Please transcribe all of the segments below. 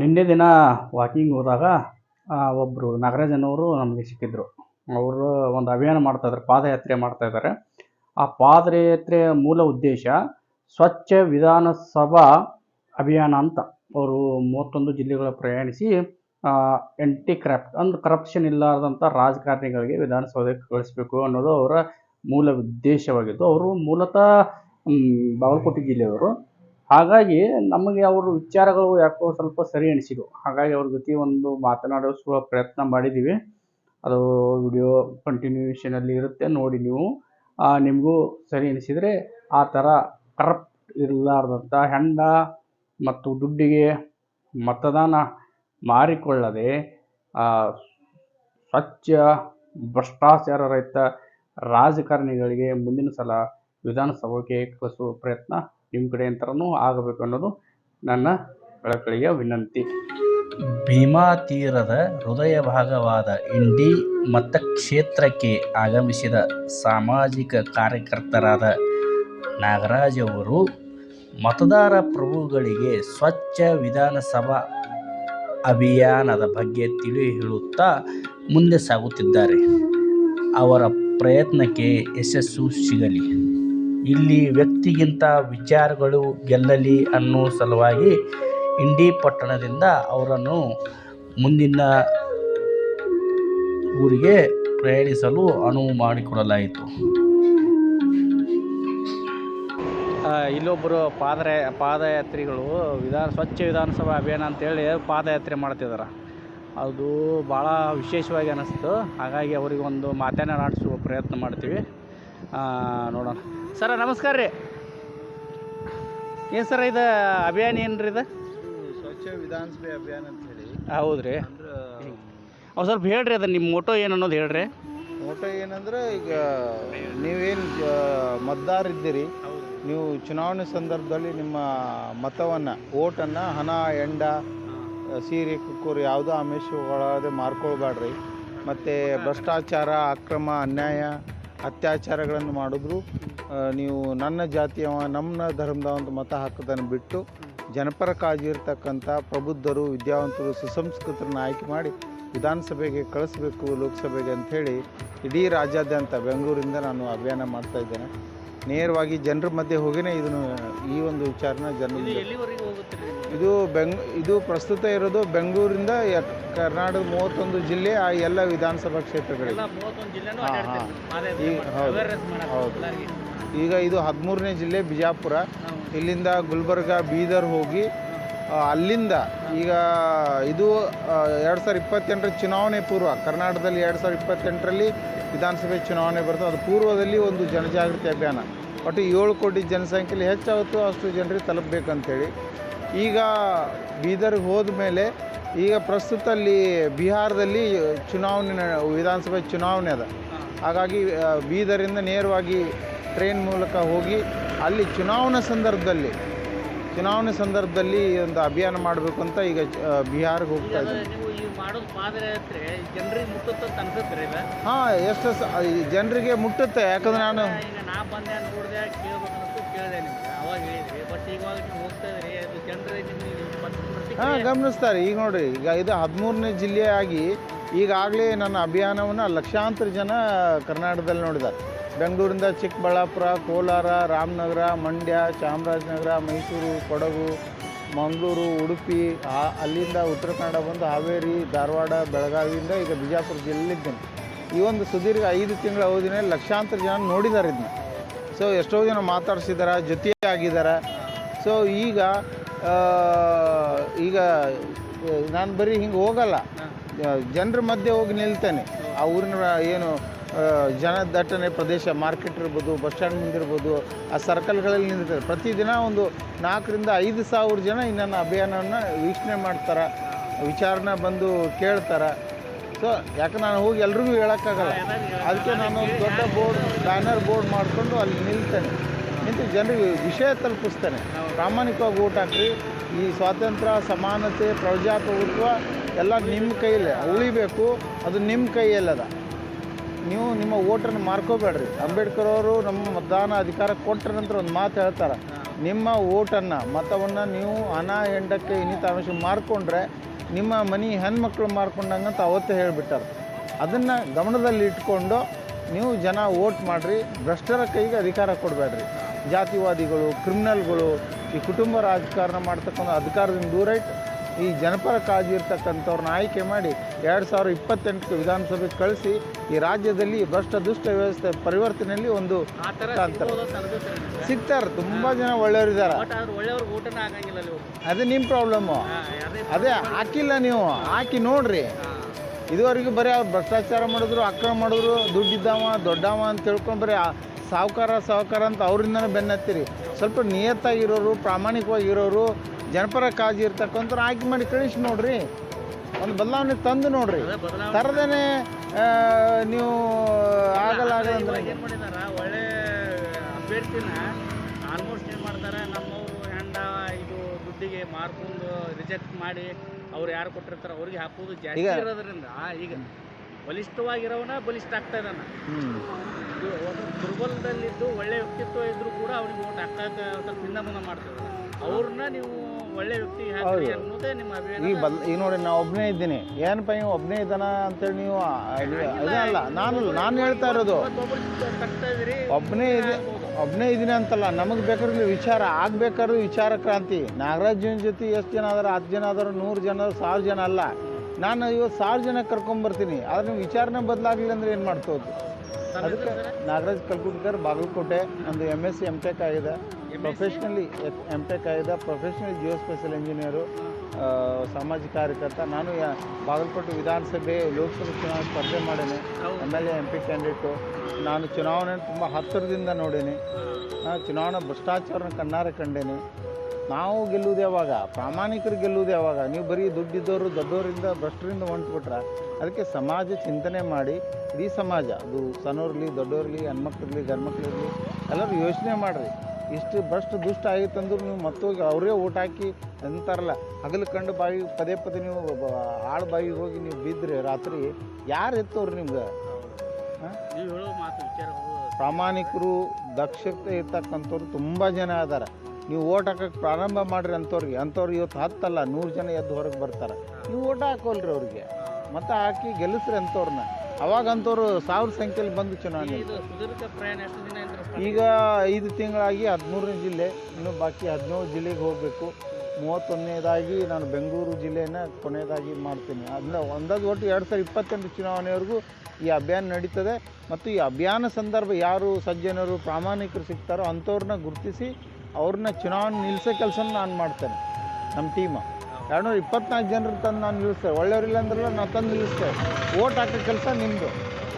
ನಿನ್ನೆ ದಿನ ವಾಕಿಂಗ್ ಹೋದಾಗ ಒಬ್ಬರು ನಾಗರಾಜ್ ಅನ್ನೋರು ನಮಗೆ ಸಿಕ್ಕಿದ್ರು. ಅವರು ಒಂದು ಅಭಿಯಾನ ಮಾಡ್ತಾ ಇದ್ದಾರೆ ಪಾದಯಾತ್ರೆ ಮಾಡ್ತಾಯಿದ್ದಾರೆ ಆ ಪಾದಯಾತ್ರೆಯ ಮೂಲ ಉದ್ದೇಶ ಸ್ವಚ್ಛ ವಿಧಾನಸಭಾ ಅಭಿಯಾನ ಅಂತ ಅವರು ಮೂವತ್ತೊಂದು ಜಿಲ್ಲೆಗಳ ಪ್ರಯಾಣಿಸಿ ಎಂಟಿ ಕರಪ್ಟ್ ಅಂದ್ರೆ ಕರಪ್ಷನ್ ಇಲ್ಲಾರ್ದಂಥ ರಾಜಕಾರಣಿಗಳಿಗೆ ವಿಧಾನಸೌಧಕ್ಕೆ ಕಳಿಸ್ಬೇಕು ಅನ್ನೋದು ಅವರ ಮೂಲ ಉದ್ದೇಶವಾಗಿದ್ದು, ಅವರು ಮೂಲತಃ ಬಾಗಲಕೋಟೆ ಜಿಲ್ಲೆಯವರು ಹಾಗಾಗಿ ನಮಗೆ ಅವ್ರ ವಿಚಾರಗಳು ಯಾಕೋ ಸ್ವಲ್ಪ ಸರಿ ಅನಿಸಿದ್ವು. ಹಾಗಾಗಿ ಅವ್ರ ಜೊತೆ ಒಂದು ಮಾತನಾಡಿಸುವ ಪ್ರಯತ್ನ ಮಾಡಿದ್ದೀವಿ. ಅದು ವಿಡಿಯೋ ಕಂಟಿನ್ಯೂಷನಲ್ಲಿ ಇರುತ್ತೆ, ನೋಡಿ ನೀವು. ನಿಮಗೂ ಸರಿ ಅನಿಸಿದರೆ ಆ ಥರ ಕರಪ್ಟ್ ಇರಲಾರ್ದಂಥ ಹೆಂಡ ಮತ್ತು ದುಡ್ಡಿಗೆ ಮತದಾನ ಮಾರಿಕೊಳ್ಳದೆ ಸ್ವಚ್ಛ, ಭ್ರಷ್ಟಾಚಾರ ರಹಿತ ರಾಜಕಾರಣಿಗಳಿಗೆ ಮುಂದಿನ ಸಲ ವಿಧಾನಸಭೆಗೆ ಕಳಿಸುವ ಪ್ರಯತ್ನ ನಿಮ್ಮ ಕಡೆಯಿಂದನೂ ಆಗಬೇಕು ಅನ್ನೋದು ನನ್ನ ಕಳಕಳಿಯ ವಿನಂತಿ. ಭೀಮಾ ತೀರದ ಹೃದಯ ಭಾಗವಾದ ಇಂಡಿ ಮತಕ್ಷೇತ್ರಕ್ಕೆ ಆಗಮಿಸಿದ ಸಾಮಾಜಿಕ ಕಾರ್ಯಕರ್ತರಾದ ನಾಗರಾಜ್ ಅವರು ಮತದಾರ ಪ್ರಭುಗಳಿಗೆ ಸ್ವಚ್ಛ ವಿಧಾನಸಭಾ ಅಭಿಯಾನದ ಬಗ್ಗೆ ತಿಳಿ ಹೇಳುತ್ತಾ ಮುಂದೆ ಸಾಗುತ್ತಿದ್ದಾರೆ. ಅವರ ಪ್ರಯತ್ನಕ್ಕೆ ಯಶಸ್ಸು ಸಿಗಲಿ. ಇಲ್ಲಿ ವ್ಯಕ್ತಿಗಿಂತ ವಿಚಾರಗಳು ಗೆಲ್ಲಲಿ ಅನ್ನೋ ಸಲುವಾಗಿ ಇಂಡಿ ಪಟ್ಟಣದಿಂದ ಅವರನ್ನು ಮುಂದಿನ ಊರಿಗೆ ಪ್ರಯಾಣಿಸಲು ಅನುವು ಮಾಡಿಕೊಡಲಾಯಿತು. ಇಲ್ಲೊಬ್ಬರು ಪಾದರ, ಪಾದಯಾತ್ರಿಗಳು ವಿಧಾನ, ಸ್ವಚ್ಛ ವಿಧಾನಸಭಾ ಅಭಿಯಾನ ಅಂತೇಳಿ ಪಾದಯಾತ್ರೆ ಮಾಡ್ತಿದ್ದಾರೆ ಅದು ಭಾಳ ವಿಶೇಷವಾಗಿ ಅನ್ನಿಸ್ತು ಹಾಗಾಗಿ ಅವರಿಗೊಂದು ಮಾತನಾಡಿಸುವ ಪ್ರಯತ್ನ ಮಾಡ್ತೀವಿ. ನೋಡೋಣ. ಸರ ನಮಸ್ಕಾರ ರೀ. ಏನು ಸರ್ ಇದು ಅಭಿಯಾನ ಏನು ರೀ ಇದು? ಸ್ವಚ್ಛ ವಿಧಾನಸಭೆ ಅಭಿಯಾನ ಅಂತ ಹೇಳಿ. ಹೌದು ರೀ ಸ್ವಲ್ಪ ಹೇಳ್ರಿ ಅದು ನಿಮ್ಮ ಮೋಟೋ ಏನು ಅನ್ನೋದು ಹೇಳ್ರಿ. ಮೋಟೋ ಏನಂದ್ರೆ ಈಗ ನೀವೇನು ಮತದಾರ ಇದ್ದೀರಿ ನೀವು ಚುನಾವಣೆ ಸಂದರ್ಭದಲ್ಲಿ ನಿಮ್ಮ ಮತವನ್ನು ಓಟನ್ನು ಹಣ ಎಂಡ ಸೀರೆ ಕುಕ್ಕೂರು ಯಾವುದೋ ಆಮಿಷಗಳಾದೆ ಮಾರ್ಕೊಳ್ಬೇಡ್ರಿ ಮತ್ತು ಭ್ರಷ್ಟಾಚಾರ ಅಕ್ರಮ ಅನ್ಯಾಯ ಅತ್ಯಾಚಾರಗಳನ್ನು ಮಾಡಿದ್ರು. ನೀವು ನನ್ನ ಜಾತಿಯವ ನಮ್ಮ ಧರ್ಮದ ಒಂದು ಮತ ಹಾಕೋದನ್ನು ಬಿಟ್ಟು ಜನಪರ ಇರ್ತಕ್ಕಂಥ ಪ್ರಬುದ್ಧರು, ವಿದ್ಯಾವಂತರು, ಸುಸಂಸ್ಕೃತರನ್ನ ಆಯ್ಕೆ ಮಾಡಿ ವಿಧಾನಸಭೆಗೆ ಕಳಿಸ್ಬೇಕು ಲೋಕಸಭೆಗೆ ಅಂಥೇಳಿ ಇಡೀ ರಾಜ್ಯಾದ್ಯಂತ ಬೆಂಗಳೂರಿಂದ ನಾನು ಅಭಿಯಾನ ಮಾಡ್ತಾ ಇದ್ದೇನೆ. ನೇರವಾಗಿ ಜನರ ಮಧ್ಯೆ ಹೋಗಿನೇ ಇದನ್ನು ಈ ಒಂದು ವಿಚಾರನ ಜನರ ಹೋಗುತ್ತೆ ಇದು? ಬೆಂಗ್ ಇದು ಪ್ರಸ್ತುತ ಇರೋದು ಬೆಂಗಳೂರಿಂದ ಕರ್ನಾಟಕ ಮೂವತ್ತೊಂದು ಜಿಲ್ಲೆ ಆ ಎಲ್ಲ ವಿಧಾನಸಭಾ ಕ್ಷೇತ್ರಗಳಿಗೆ. ಹೌದು. ಹೌದು. ಈಗ ಇದು ಹದಿಮೂರನೇ ಜಿಲ್ಲೆ ಬಿಜಾಪುರ. ಇಲ್ಲಿಂದ ಗುಲ್ಬರ್ಗ ಬೀದರ್ ಹೋಗಿ ಅಲ್ಲಿಂದ ಈಗ ಇದು ಎರಡು ಸಾವಿರದ ಇಪ್ಪತ್ತೆಂಟರ ಚುನಾವಣೆ ಪೂರ್ವ, ಕರ್ನಾಟಕದಲ್ಲಿ ಎರಡು ಸಾವಿರದ ಇಪ್ಪತ್ತೆಂಟರಲ್ಲಿ ವಿಧಾನಸಭೆ ಚುನಾವಣೆ ಬರ್ತದೆ. ಅದು ಪೂರ್ವದಲ್ಲಿ ಒಂದು ಜನಜಾಗೃತಿ ಅಭಿಯಾನ. ಒಟ್ಟು ಏಳು ಕೋಟಿ ಜನಸಂಖ್ಯೆಯಲ್ಲಿ ಹೆಚ್ಚಾಗುತ್ತೋ ಅಷ್ಟು ಜನರಿಗೆ ತಲುಪಬೇಕಂತೇಳಿ. ಈಗ ಬೀದರ್ಗೆ ಹೋದ ಮೇಲೆ ಈಗ ಪ್ರಸ್ತುತ ಅಲ್ಲಿ ಬಿಹಾರದಲ್ಲಿ ಚುನಾವಣೆ ವಿಧಾನಸಭೆ ಚುನಾವಣೆ ಅದ. ಹಾಗಾಗಿ ಬೀದರಿಂದ ನೇರವಾಗಿ ಟ್ರೈನ್ ಮೂಲಕ ಹೋಗಿ ಅಲ್ಲಿ ಚುನಾವಣಾ ಸಂದರ್ಭದಲ್ಲಿ ಚುನಾವಣೆ ಸಂದರ್ಭದಲ್ಲಿ ಒಂದು ಅಭಿಯಾನ ಮಾಡಬೇಕು ಅಂತ ಈಗ ಬಿಹಾರ್ಗೆ ಹೋಗ್ತಾ ಅದು ಇದ್ದೀನಿ ನೀವು ಈ ಮಾಡೋದು ಪಾದಯಾತ್ರೆ ಜನರಿಗೆ ಮುಟ್ಟುತ್ತೆ ಅಂತ ಅನ್ಸುತ್ತೆ ಇದು ಹಾಂ ಎಷ್ಟು ಜನರಿಗೆ ಮುಟ್ಟುತ್ತೆ ಯಾಕಂದ್ರೆ ನಾನು ಹಾಂ ಗಮನಿಸ್ತಾರೆ. ಈಗ ನೋಡ್ರಿ ಈಗ ಇದು ಹದಿಮೂರನೇ ಜಿಲ್ಲೆಯಾಗಿ ಈಗಾಗಲೇ ನನ್ನ ಅಭಿಯಾನವನ್ನು ಲಕ್ಷಾಂತರ ಜನ ಕರ್ನಾಟಕದಲ್ಲಿ ನೋಡಿದ್ದಾರೆ. ಬೆಂಗಳೂರಿಂದ ಚಿಕ್ಕಬಳ್ಳಾಪುರ ಕೋಲಾರ ರಾಮನಗರ ಮಂಡ್ಯ ಚಾಮರಾಜನಗರ ಮೈಸೂರು ಕೊಡಗು ಮಂಗಳೂರು ಉಡುಪಿ ಆ- ಅಲ್ಲಿಂದ ಉತ್ತರ ಕನ್ನಡ ಬಂದು ಹಾವೇರಿ ಧಾರವಾಡ ಬೆಳಗಾವಿಯಿಂದ ಈಗ ಬಿಜಾಪುರ ಜಿಲ್ಲೆಲ್ಲಿದ್ದೇನೆ ಈ ಒಂದು ಸುದೀರ್ಘ ಐದು ತಿಂಗಳ ಅವಧಿನಲ್ಲಿ ಲಕ್ಷಾಂತರ ಜನ ನೋಡಿದ್ದಾರೆ ಇದನ್ನ. ಸೊ ಎಷ್ಟೋ ಜನ ಮಾತಾಡ್ಸಿದ್ದಾರೆ ಜೊತೆಯಾಗಿದ್ದಾರೆ ಸೊ ಈಗ ಈಗ ನಾನು ಬರೀ ಹಿಂಗೆ ಹೋಗಲ್ಲ. ಜನರ ಮಧ್ಯೆ ಹೋಗಿ ನಿಲ್ತೇನೆ. ಆ ಊರಿನ ಏನು ಆ, ಜನದಟ್ಟಣೆ ಪ್ರದೇಶ ಮಾರ್ಕೆಟ್ ಇರ್ಬೋದು ಬಸ್ ಸ್ಟ್ಯಾಂಡ್ ಮುಂದಿರ್ಬೋದು ಆ ಸರ್ಕಲ್ಗಳಲ್ಲಿ ನಿಂತಿರ್ತಾರೆ ಪ್ರತಿದಿನ ಒಂದು ನಾಲ್ಕರಿಂದ ಐದು ಸಾವಿರ ಜನ ಈ ನನ್ನ ಅಭಿಯಾನವನ್ನು ವೀಕ್ಷಣೆ ಮಾಡ್ತಾರೆ ವಿಚಾರಣೆ ಬಂದು ಕೇಳ್ತಾರೆ. ಸೊ ಯಾಕೆ ನಾನು ಹೋಗಿ ಎಲ್ರಿಗೂ ಹೇಳೋಕ್ಕಾಗಲ್ಲ. ಅದಕ್ಕೆ ನಾನು ದೊಡ್ಡ ಬೋರ್ಡ್ ಬ್ಯಾನರ್ ಬೋರ್ಡ್ ಮಾಡಿಕೊಂಡು ಅಲ್ಲಿ ನಿಲ್ತೇನೆ. ನಿಂತು ಜನರಿಗೆ ವಿಷಯ ತಲುಪಿಸ್ತೇನೆ. ಪ್ರಾಮಾಣಿಕವಾಗಿ ಓಟ್ ಹಾಕ್ರಿ. ಈ ಸ್ವಾತಂತ್ರ್ಯ ಸಮಾನತೆ ಪ್ರಜಾಪ್ರಭುತ್ವ ಎಲ್ಲ ನಿಮ್ಮ ಕೈಯಲ್ಲೇ ಉಳಿಬೇಕು. ಅದು ನಿಮ್ಮ ಕೈಯಲ್ಲದ. ನೀವು ನಿಮ್ಮ ಓಟನ್ನು ಮಾರ್ಕೋಬೇಡ್ರಿ. ಅಂಬೇಡ್ಕರ್ ಅವರು ನಮ್ಮ ಮತದಾನ ಅಧಿಕಾರ ಕೊಟ್ಟ ನಂತರ ಒಂದು ಮಾತು ಹೇಳ್ತಾರೆ. ನಿಮ್ಮ ಓಟನ್ನು ಮತವನ್ನು ನೀವು ಹಣ ಹೆಂಡಕ್ಕೆ ಇನ್ನಿತ ಅಂಶ ಮಾರ್ಕೊಂಡ್ರೆ ನಿಮ್ಮ ಮನೆ ಹೆಣ್ಮಕ್ಳು ಮಾರ್ಕೊಂಡಂಗಂತ ಅವತ್ತೇ ಹೇಳಿಬಿಟ್ಟಾರೆ. ಅದನ್ನು ಗಮನದಲ್ಲಿ ಇಟ್ಕೊಂಡು ನೀವು ಜನ ವೋಟ್ ಮಾಡಿರಿ, ಭ್ರಷ್ಟರ ಕೈಗೆ ಅಧಿಕಾರ ಕೊಡಬೇಡ್ರಿ. ಜಾತಿವಾದಿಗಳು, ಕ್ರಿಮಿನಲ್ಗಳು ಈ ಕುಟುಂಬ ರಾಜಕಾರಣ ಮಾಡ್ತಕ್ಕಂಥ ಅಧಿಕಾರದಿಂದ ದೂರ ಇಟ್ಟು ಈ ಜನಪರ ಕಾಳಜಿ ಇರ್ತಕ್ಕಂಥವ್ರನ್ನ ಆಯ್ಕೆ ಮಾಡಿ ಎರಡು ಸಾವಿರ ಇಪ್ಪತ್ತೆಂಟಕ್ಕೆ ವಿಧಾನಸಭೆಗೆ ಕಳಿಸಿ ಈ ರಾಜ್ಯದಲ್ಲಿ ಭ್ರಷ್ಟ ದುಷ್ಟ ವ್ಯವಸ್ಥೆ ಪರಿವರ್ತನೆಯಲ್ಲಿ ಒಂದು ಸಿಗ್ತಾರೆ ತುಂಬ ಜನ ಒಳ್ಳೆಯವರಿದ್ದಾರೆ ಅದೇ ನಿಮ್ಮ ಪ್ರಾಬ್ಲಮ್ಮು ಅದೇ ಹಾಕಿಲ್ಲ ನೀವು ಹಾಕಿ ನೋಡ್ರಿ. ಇದುವರೆಗೂ ಬರೀ ಅವ್ರು ಭ್ರಷ್ಟಾಚಾರ ಮಾಡಿದ್ರು ಅಕ್ರಮ ಮಾಡಿದ್ರು ದುಡ್ಡಿದ್ದಾವ ದೊಡ್ಡವ ಅಂತ ತಿಳ್ಕೊಂಡು ಬರೀ ಸಾಹುಕಾರ ಸಾಹುಕಾರ ಅಂತ ಅವರಿಂದನೇ ಬೆನ್ನತ್ತೀರಿ. ಸ್ವಲ್ಪ ನಿಯತ್ತಾಗಿರೋರು ಪ್ರಾಮಾಣಿಕವಾಗಿರೋರು ಜನಪರ ಕಾಳಜಿ ಇರ್ತಕ್ಕಂಥವ್ರು ಆಯ್ಕೆ ಮಾಡಿ ಕಳಿಸಿ ನೋಡ್ರಿ. ಒಂದು ಬದಲಾವಣೆ ತಂದು ನೋಡ್ರಿ. ತರದೇ ತರದೇನೆ ನೀವು ಆಗಲ್ಲ ಆಗಲ್ಲ ಏನು ಮಾಡಿದಾರ? ಒಳ್ಳೆ ಅಭ್ಯರ್ಥಿನ ಆಲ್ಮೋಸ್ಟ್ ಏನು ಮಾಡ್ತಾರೆ? ನಮ್ಮವರು ಹೆಂಡ ಇದು ದುಡ್ಡಿಗೆ ಮಾರ್ಕೊಂಡು ರಿಜೆಕ್ಟ್ ಮಾಡಿ ಅವ್ರು ಯಾರು ಕೊಟ್ಟಿರ್ತಾರೆ ಅವ್ರಿಗೆ ಹಾಕೋದು ಜಾಸ್ತಿ ಇರೋದ್ರಿಂದ. ಈಗ ಬಲಿಷ್ಠವಾಗಿರೋವನ ಬಲಿಷ್ಠ ಆಗ್ತಾ ಇದ್ದಾನೆ. ಒಂದು ದುರ್ಬಲದಲ್ಲಿದ್ದು ಒಳ್ಳೆ ವ್ಯಕ್ತಿತ್ವ ಇದ್ರೂ ಕೂಡ ಅವ್ರಿಗೆ ಓಟ್ ಹಾಕಕ್ಕೆ ಸ್ವಲ್ಪ ಮಾಡ್ತಾರೆ ಮಾಡ್ತಿದ್ದಾರೆ ಅವ್ರನ್ನ ನೀವು ಒಳ್ಳೆ ವ್ಯಕ್ತಿ ಹಾಕಿ ಹೌದು. ಅನ್ನೋದೇ ನಿಮ್ಮ ಈಗ ಅಭಿಪ್ರಾಯ ಈಗ ನೋಡಿ ನಾ ಒಬ್ಬನೇ ಇದ್ದೀನಿ. ಏನಪ್ಪ ನೀವು ಒಬ್ಬನೇ ಇದ್ದಾನ ಅಂತೇಳಿ ನೀವು ಅಲ್ಲ ನಾನು ನಾನು ಹೇಳ್ತಾ ಇರೋದು. ಒಬ್ನೇ ಇದೀರಿ ಒಬ್ಬನೇ ಇದೆ ಒಬ್ಬನೇ ಇದ್ದೀನಿ ಅಂತಲ್ಲ ನಮಗೆ ಬೇಕಾದ್ರೆ ವಿಚಾರ ಆಗ್ಬೇಕಾದ್ರೆ ವಿಚಾರ ಕ್ರಾಂತಿ. ನಾಗರಾಜನ ಜೊತೆ ಎಷ್ಟು ಜನ ಆದ್ರೆ ಹತ್ತು ಜನ ಅದಾರ ನೂರು ಜನ ಸಾವಿರ ಜನ ಅಲ್ಲ. ನಾನು ಇವತ್ತು ಸಾವಿರ ಜನ ಕರ್ಕೊಂಬರ್ತೀನಿ. ಆದ್ರೆ ನೀವು ವಿಚಾರನೆ ಬದಲಾಗಲಿಲ್ಲ ಅಂದರೆ ಏನು ಮಾಡ್ತೋದು ಅದಕ್ಕೆ ನಾಗರಾಜ್ ಕಲ್ಕುಟ್ಕರ್ ಬಾಗಲಕೋಟೆ ನಂದು M S C M tech ಆಗಿದೆ. ಪ್ರೊಫೆಷ್ನಲಿ ಎಂ ಟೆಕ್ ಆಗಿದೆ. ಪ್ರೊಫೆಷ್ನಲಿ ಜಿಯೋ ಸ್ಪೆಷಲ್ ಇಂಜಿನಿಯರು ಸಾಮಾಜಿಕ ಕಾರ್ಯಕರ್ತ. ನಾನು ಯಾ- ಬಾಗಲಕೋಟೆ ವಿಧಾನಸಭೆ ಲೋಕಸಭೆ ಚುನಾವಣೆ ಸ್ಪರ್ಧೆ ಮಾಡೇನೆ. M L A M P candidate ನಾನು ಚುನಾವಣೆ ತುಂಬ ಹತ್ತಿರದಿಂದ ನೋಡೀನಿ. ಚುನಾವಣಾ ಭ್ರಷ್ಟಾಚಾರನ ಕಣ್ಣಾರೆ ಕಂಡೇನಿ. ನಾವು ಗೆಲ್ಲುವುದು ಯಾವಾಗ? ಪ್ರಾಮಾಣಿಕರು ಗೆಲ್ಲುವುದು ಯಾವಾಗ? ನೀವು ಬರೀ ದುಡ್ಡಿದ್ದವರು ದೊಡ್ಡವರಿಂದ ಭ್ರಷ್ಟರಿಂದ ಹೊಂಟ್ಬಿಟ್ರೆ ಅದಕ್ಕೆ ಸಮಾಜ ಚಿಂತನೆ ಮಾಡಿ ಇಡೀ ಸಮಾಜ ಅದು ಸಣ್ಣವ್ರಲ್ಲಿ ದೊಡ್ಡವ್ರಲ್ಲಿ ಹೆಣ್ಮಕ್ಳಿರಲಿ ಗಂಡ್ಮಕ್ಳಿರಲಿ ಎಲ್ಲರೂ ಯೋಚನೆ ಮಾಡಿರಿ. ಇಷ್ಟು ಭ್ರಷ್ಟ ದುಷ್ಟ ಆಗಿತ್ತಂದ್ರೂ ನೀವು ಮತ್ತೋಗಿ ಅವರೇ ಊಟ ಹಾಕಿ ಅಂತಾರಲ್ಲ ಹಗಲು ಕಂಡು ಬಾಯಿ ಪದೇ ಪದೇ ನೀವು ಹಾಳು ಬಾಯಿಗೆ ಬಾವಿಗೆ ಹೋಗಿ ನೀವು ಬಿದ್ದರೆ ರಾತ್ರಿ ಯಾರು ಎತ್ತವ್ರು ನಿಮ್ಗೆ? ನೀವು ಹೇಳೋ ಮಾತು ವಿಚಾರಗಳು ಪ್ರಾಮಾಣಿಕರು ದಕ್ಷತೆ ಇರ್ತಕ್ಕಂಥವ್ರು ತುಂಬ ಜನ ಅದಾರ ನೀವು ಓಟ್ ಹಾಕಕ್ಕೆ ಪ್ರಾರಂಭ ಮಾಡಿರಿ ಅಂಥವ್ರಿಗೆ ಅಂಥವ್ರು ಇವತ್ತು ಹತ್ತಲ್ಲ ನೂರು ಜನ ಎದ್ದು ಹೊರಗೆ ಬರ್ತಾರೆ. ನೀವು ಓಟ ಹಾಕೋಲ್ರಿ ಅವ್ರಿಗೆ. ಮತ್ತೆ ಹಾಕಿ ಗೆಲ್ಲಿಸ್ರಿ ಅಂಥವ್ರನ್ನ. ಅವಾಗ ಅಂಥವ್ರು ಸಾವಿರ ಸಂಖ್ಯೆಯಲ್ಲಿ ಬಂದು ಚುನಾವಣೆ ಈಗ ಐದು ತಿಂಗಳಾಗಿ ಹದಿಮೂರನೇ ಜಿಲ್ಲೆ ಇನ್ನು ಬಾಕಿ ಹದಿನೇಳು ಜಿಲ್ಲೆಗೆ ಹೋಗಬೇಕು. ಮೂವತ್ತೊಂದನೇದಾಗಿ ನಾನು ಬೆಂಗಳೂರು ಜಿಲ್ಲೆನ ಕೊನೆಯದಾಗಿ ಮಾಡ್ತೀನಿ. ಅದನ್ನ ಒಂದಾದ ಒಟ್ಟು ಎರಡು ಸಾವಿರದ ಇಪ್ಪತ್ತೆಂಟು ಚುನಾವಣೆವರೆಗೂ ಈ ಅಭಿಯಾನ ನಡೀತದೆ. ಮತ್ತು ಈ ಅಭಿಯಾನ ಸಂದರ್ಭ ಯಾರು ಸಜ್ಜನರು ಪ್ರಾಮಾಣಿಕರು ಸಿಗ್ತಾರೋ ಅಂಥವ್ರನ್ನ ಗುರುತಿಸಿ ಅವ್ರನ್ನ ಚುನಾವಣೆ ನಿಲ್ಲಿಸೋ ಕೆಲಸ ನಾನು ಮಾಡ್ತೇನೆ ನಮ್ಮ ಟೀಮ್ ಎರಡುನೂರ ಇಪ್ಪತ್ನಾಲ್ಕು ಜನರು ತಂದು ನಾನು ನಿಲ್ಲಿಸ್ತೇವೆ ಒಳ್ಳೆಯವರಿಲ್ಲ ಅಂದ್ರಲ್ಲ ನಾನು ತಂದು ನಿಲ್ಲಿಸ್ತೇವೆ ಓಟ್ ಹಾಕೋ ಕೆಲಸ ನಿಮ್ಮದು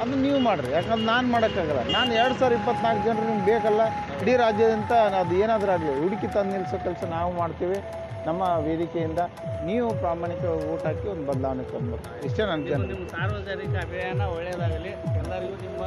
ಅದು ನೀವು ಮಾಡಿರಿ ಯಾಕಂದ್ರೆ ನಾನು ಮಾಡೋಕ್ಕಾಗಲ್ಲ. ನಾನು ಎರಡು ಸಾವಿರ ಇಪ್ಪತ್ನಾಲ್ಕು ಜನರು ನಿಮ್ಗೆ ಬೇಕಲ್ಲ ಇಡೀ ರಾಜ್ಯದಂತ ಅದು ಏನಾದರೂ ಆಗಲಿ ಹುಡುಕಿ ತಂದು ನಿಲ್ಲಿಸೋ ಕೆಲಸ ನಾವು ಮಾಡ್ತೀವಿ. ನಮ್ಮ ವೇದಿಕೆಯಿಂದ ನೀವು ಪ್ರಾಮಾಣಿಕವಾಗಿ ಓಟ್ ಹಾಕಿ ಒಂದು ಬದಲಾವಣೆ ತಂದು ಇಷ್ಟೇ ನನ್ನ ಸಾರ್ವಜನಿಕ ಅಭಿಯಾನ ಒಳ್ಳೆಯದಾಗಲಿ ಎಲ್ಲರಿಗೂ ನಿಮ್ಮ